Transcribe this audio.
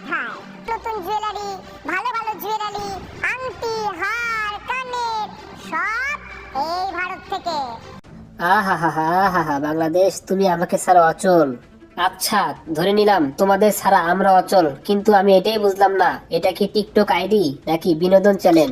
মাথায় নতুন জুয়েলারি ভালো ভালো জুয়েলারি আংটি, হার, কানের, সব এই ভারত থেকে। আহা হা হা হা বাংলাদেশ, তুমি আমাকে ছাড়া অচল। আচ্ছা ধরে নিলাম, তোমাদের ছাড়া আমরা অচল, কিন্তু আমি এটাই বুঝলাম না। এটা কি টিকটক আইডি নাকি বিনোদন চ্যানেল